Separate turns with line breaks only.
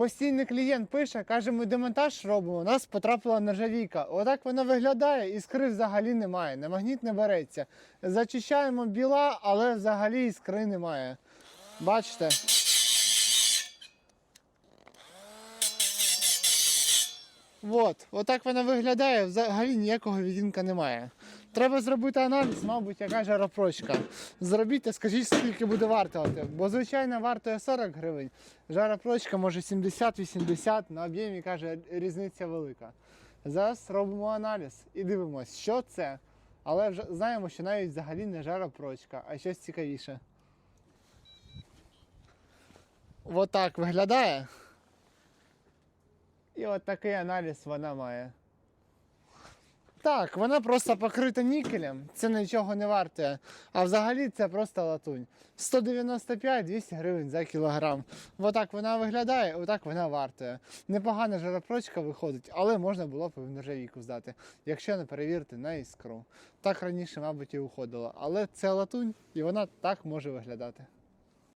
Постійний клієнт пише, каже, ми демонтаж робимо, у нас потрапила нержавійка. Отак вона виглядає, іскри взагалі немає, на магніт не береться. Зачищаємо біла, але взагалі іскри немає. Бачите? От, отак вона виглядає, взагалі ніякого відінка немає. Треба зробити аналіз, мабуть, яка жаропрочка. Зробіть та скажіть, скільки буде вартувати. Бо звичайно вартує 40 гривень. Жаропрочка може 70-80, на об'ємі каже, різниця велика. Зараз робимо аналіз і дивимося, що це. Але вже знаємо, що навіть взагалі не жаропрочка, а щось цікавіше. Отак виглядає. І от такий аналіз вона має. Так, вона просто покрита нікелем, це нічого не вартує. А взагалі це просто латунь. 195-200 гривень за кілограм. Отак вона виглядає, отак вона вартує. Непогана жаропрочка виходить, але можна було б в нержавійку здати, якщо не перевірити на іскру. Так раніше, мабуть, і уходило. Але це латунь, і вона так може виглядати.